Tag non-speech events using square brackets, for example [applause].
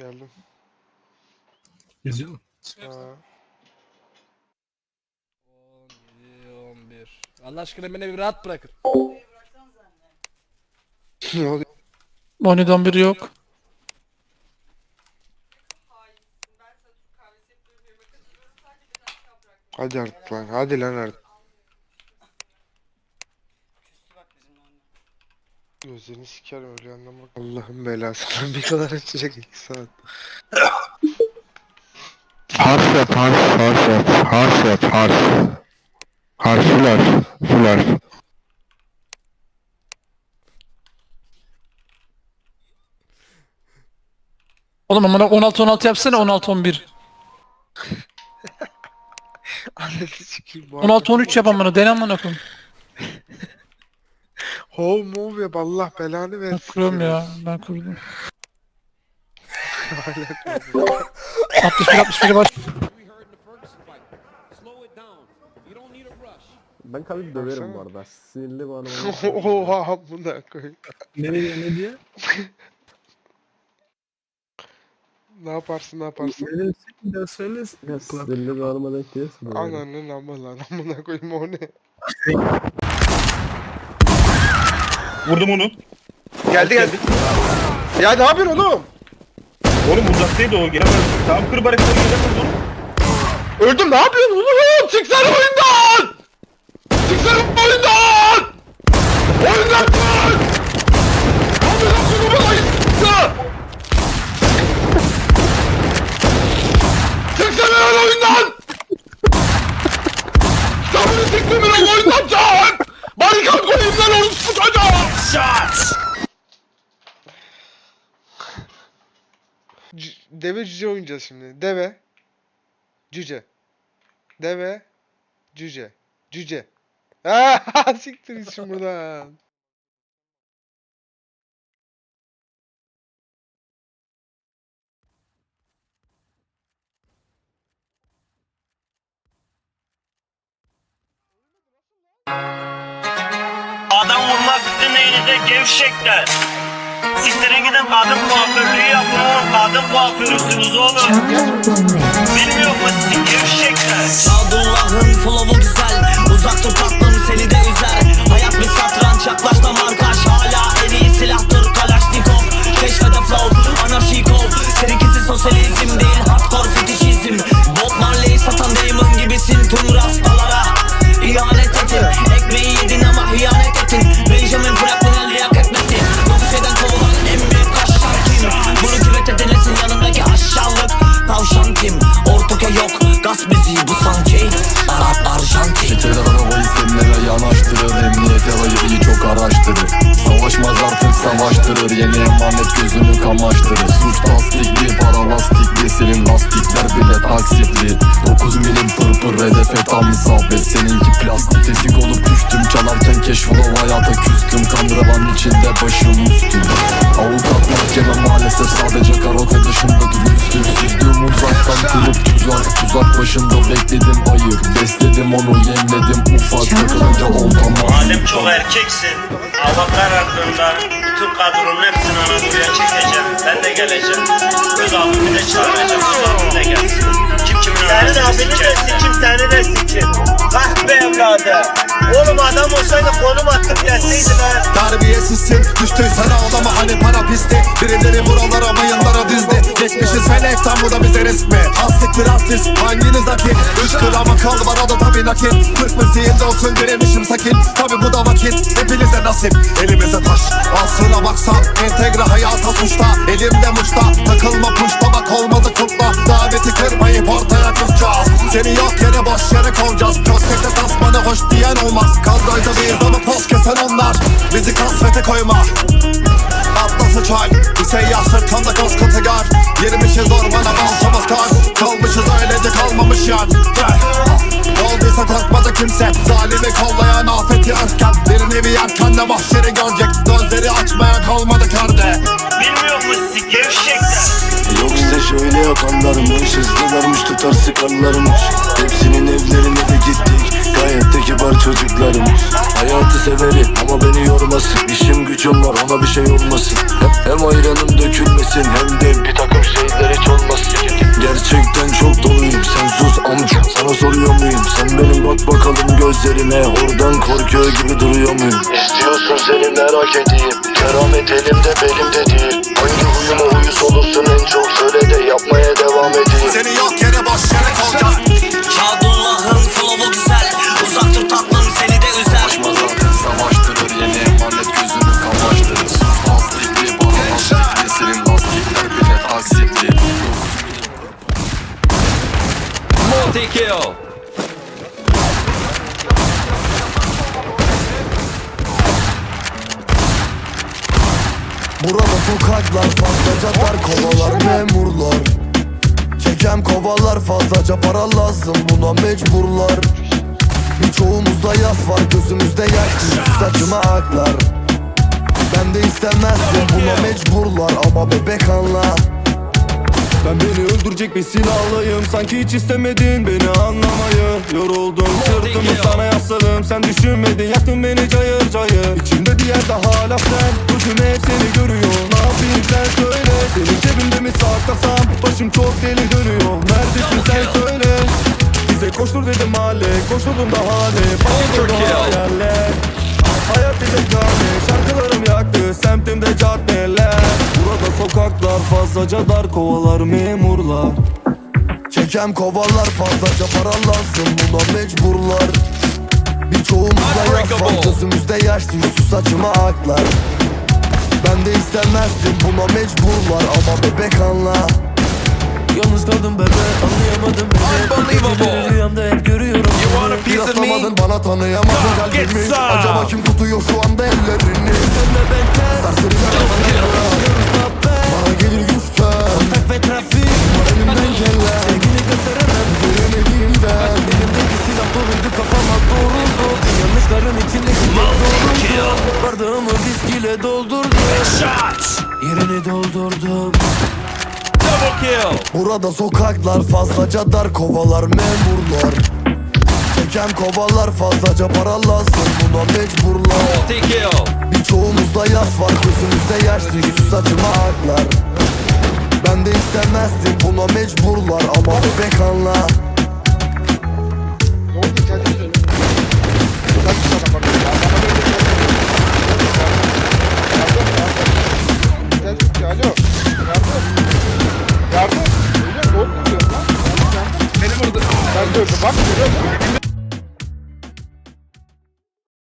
Geldim. Geziyor mu? Ha. 17, 11. Allah aşkına beni bir rahat bırakın. ne oluyor? 17 11 yok. Hadi artık lan. Hadi lan artık. Gözlerini sikerim öyle anlamak. Allah'ın belası. lan [laughs] bir kadar açacak iki saat. Harf yap, harf, harf yap, harf yap, harf. Harfler, fular. Oğlum amına 16 16 yapsana 16 11. Annesi sikeyim. bu 16 13 yap amına dene amına koyayım. Home move yap Allah belanı Ben versin. kuruyorum ya. Ben kurdum. 61 61 baş. Ben Khalid'i döverim bu arada. Sinirli anım. [laughs] Oha buna koy. Ne diyor ne diyor? [laughs] Ne yaparsın ne yaparsın? Ne diyor? Bir daha söyle. Sinirli bir anıma denk döverim. Ananın lan amına koyayım o ne? [laughs] Vurdum onu. Geldi geldi. Ya ne yapıyorsun oğlum? Oğlum uzaktaydı o. Gelemez. Tamam kır bari kır kır onu. Öldüm ne yapıyorsun oğlum? Çıksana oyundan! Çıksana oyundan! Oyundan! Amına koyayım oyundan! C- Deve cüce oynayacağız şimdi. Deve. Cüce. Deve. Cüce. Cüce. [laughs] Aaaa siktir şimdi buradan. Adam vurmak neyinize gevşekler. Siktirin gidin kadın kuaförlüğü yapın. Kadın kuaförüsünüz oğlum. Bilmiyor musun gevşekler? Sadullah'ın flow'u güzel Uzak dur seni de üzer Hayat bir satranç yaklaş da savaştırır Yeni emanet gözünü kamaştırır. Suç tasdikli para lastikli Senin lastikler bile taksitli 9 milim pırpır hedefe tam isabet Seninki plastik tetik olup düştüm. Çalarken keşflow hayata küstüm. Kandıraban içinde başım üstüm. Avukat mahkeme maalesef sadece karakol dışında dürüstüm Süzdüm uzaktan kurup tuzak Tuzak başında bekledim ayır Besledim onu yemledim ufak Takılınca oltama Madem çok erkeksin, hava karardığında bütün kadronun hepsini Anadolu'ya çekeceğim. Ben de geleceğim. Öz abimi de çağıracağım. Öz abim de gelsin. Kim kimin Senin abini de sikim, seni de sikim. Vah be evladı. Oğlum adam olsaydı konum atıp gelseydin ha. Terbiyesizsin Düştüysen ağlama hani para pisti Birileri buralara mayınlara dizdi Geçmişiz felekten bu da bize risk mi Hastiktir artist hanginiz akil Üç grama kal var o da tabi nakit Kırk müziğinde olsun diremişim sakin Tabi bu da vakit hepinize nasip Elimize taş aslına Seni yok yere boş yere kovacağız. Köstekte tasmanı hoş diyen olmaz. Kadroyda bir ama poz kesen onlar. Bizi kasvete koyma. Atlası çay Bir seyyah sırtında koskoca gar Girmişiz ormana baltamız kar. Kalmışız öylece kalmamış yan Olduysa korkmadı kimse. Zalimi kollayan afeti örken Bir nevi yerken de mahşeri görecek. Gözleri açmaya kalmadı kerde Bilmiyor musun gevşekler? Şöyle yakanlarmış Hızlılarmış tutar sıkarlarmış. Hepsinin evlerine de gittik Gayet de kibar çocuklarımız. Hayatı severim ama beni yormasın İşim gücüm var ona bir şey olmasın. Hem, hem ayranım dökülmesin hem de bir takım şeyler hiç olmasın. Gerçekten çok doluyum sen sus amca Sana soruyor muyum? Sen benim bak bakalım gözlerime Oradan korkuyor gibi duruyor muyum? İstiyorsun seni merak edeyim Keramet elimde belimde değil Hangi huyuma uyuz olursun en çok söyle Burada sokaklar fazlaca dar kovalar memurlar. Çekem kovalar fazlaca para lazım buna mecburlar. Birçoğumuzda yas var gözümüzde yaş saçıma aklar. Ben de istemezdim buna mecburlar ama bebek anla ben beni öldürecek bir silahlıyım. Sanki hiç istemedin beni anlamayı. Yoruldum sırtımı sana yasladım Sen düşünmedin yaktın beni cayır cayır. İçimde bir yerde hala sen. Gözüm hep seni görüyor. Ne yapayım sen söyle. Senin cebimde mi saklasam? Başım çok deli dönüyor. Neredesin sen söyle. Bize koştur dedim mahalle Koşturdum da hale. Hayaller fazlaca dar kovalar memurlar. Çekem kovalar fazlaca para lazım buna mecburlar. Birçoğumuzda yaş var gözümüzde yaş düştü saçıma aklar. Ben de istemezdim buna mecburlar ama bebek anla. Yalnız kaldım bebe anlayamadım beni rüyamda hep görüyorum Yaslamadın bana tanıyamadın kalbimi. Acaba kim tutuyor şu anda ellerini? Serseriler Bana gelen Sevgini gösteremem Göremediğimden Elimdeki silah doluydu kafama doğruldu Yanlışların içindeki tek doğruldu Bardağımı viskiyle doldurdum Yerini doldurdum Burada sokaklar fazlaca dar kovalar memurlar. Çeken kovalar fazlaca para lazım buna mecburlar Birçoğumuzda yas var gözümüzde yaş düştü saçıma aklar Ben de istemezdim buna mecburlar ama bebek anla Ne oldu kendini söyle.